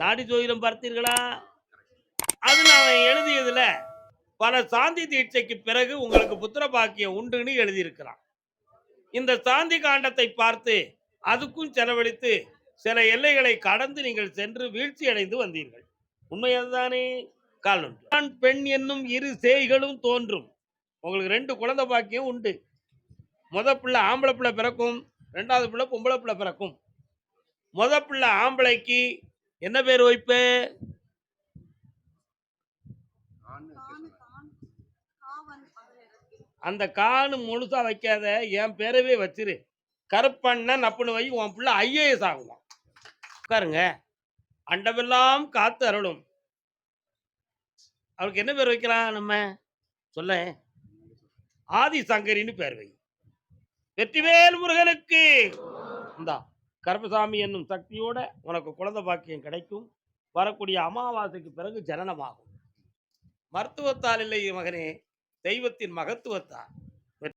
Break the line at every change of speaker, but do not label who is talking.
நாடி ஜோதிடம் பார்த்தீர்களா? அதில் அவன் எழுதியதுல பல சாந்தி தீட்சைக்கு பிறகு உங்களுக்கு புத்திர பாக்கியம் உண்டுன்னு எழுதியிருக்கிறான். இந்த சாந்தி காண்டத்தை பார்த்து அதுக்கும் செலவழித்து சில எல்லைகளை கடந்து நீங்கள் சென்று வீழ்ச்சி அடைந்து வந்தீர்கள். உண்மையதுதானே அதுதானே? ஆண் பெண் என்னும் இரு சேய்களும் தோன்றும். உங்களுக்கு ரெண்டு குழந்தை பாக்கியம் உண்டு. முத பிள்ளை ஆம்பளை பிள்ளை பிறக்கும் ரெண்டாவது பிள்ளை பொம்பளை பிள்ளை பிறக்கும். முத பிள்ளை ஆம்பளைக்கு என்ன பேர் வைப்பு? அந்த கானு முழுசா வைக்காத என் பேரவே வச்சிரு. கருப்பண்ணன் அப்படின்னு வை உன் பிள்ளை ஐஏஎஸ் ஆகுவான். உட்காருங்க. அண்டமெல்லாம் காத்து அருளும். அவருக்கு என்ன பேர் வைக்கலாம் நம்ம? சொல்ல. ஆதி சங்கரின்னு பேர் வை. வெற்றிவேல் முருகனுக்கு. இந்தா. கருப்பசாமி என்னும் சக்தியோட உனக்கு குழந்தை பாக்கியம் கிடைக்கும். வரக்கூடிய அமாவாசைக்கு பிறகு ஜனனமாகும். மருத்துவத்தால் இல்லை மகனே தெய்வத்தின் மகத்துவத்தால்.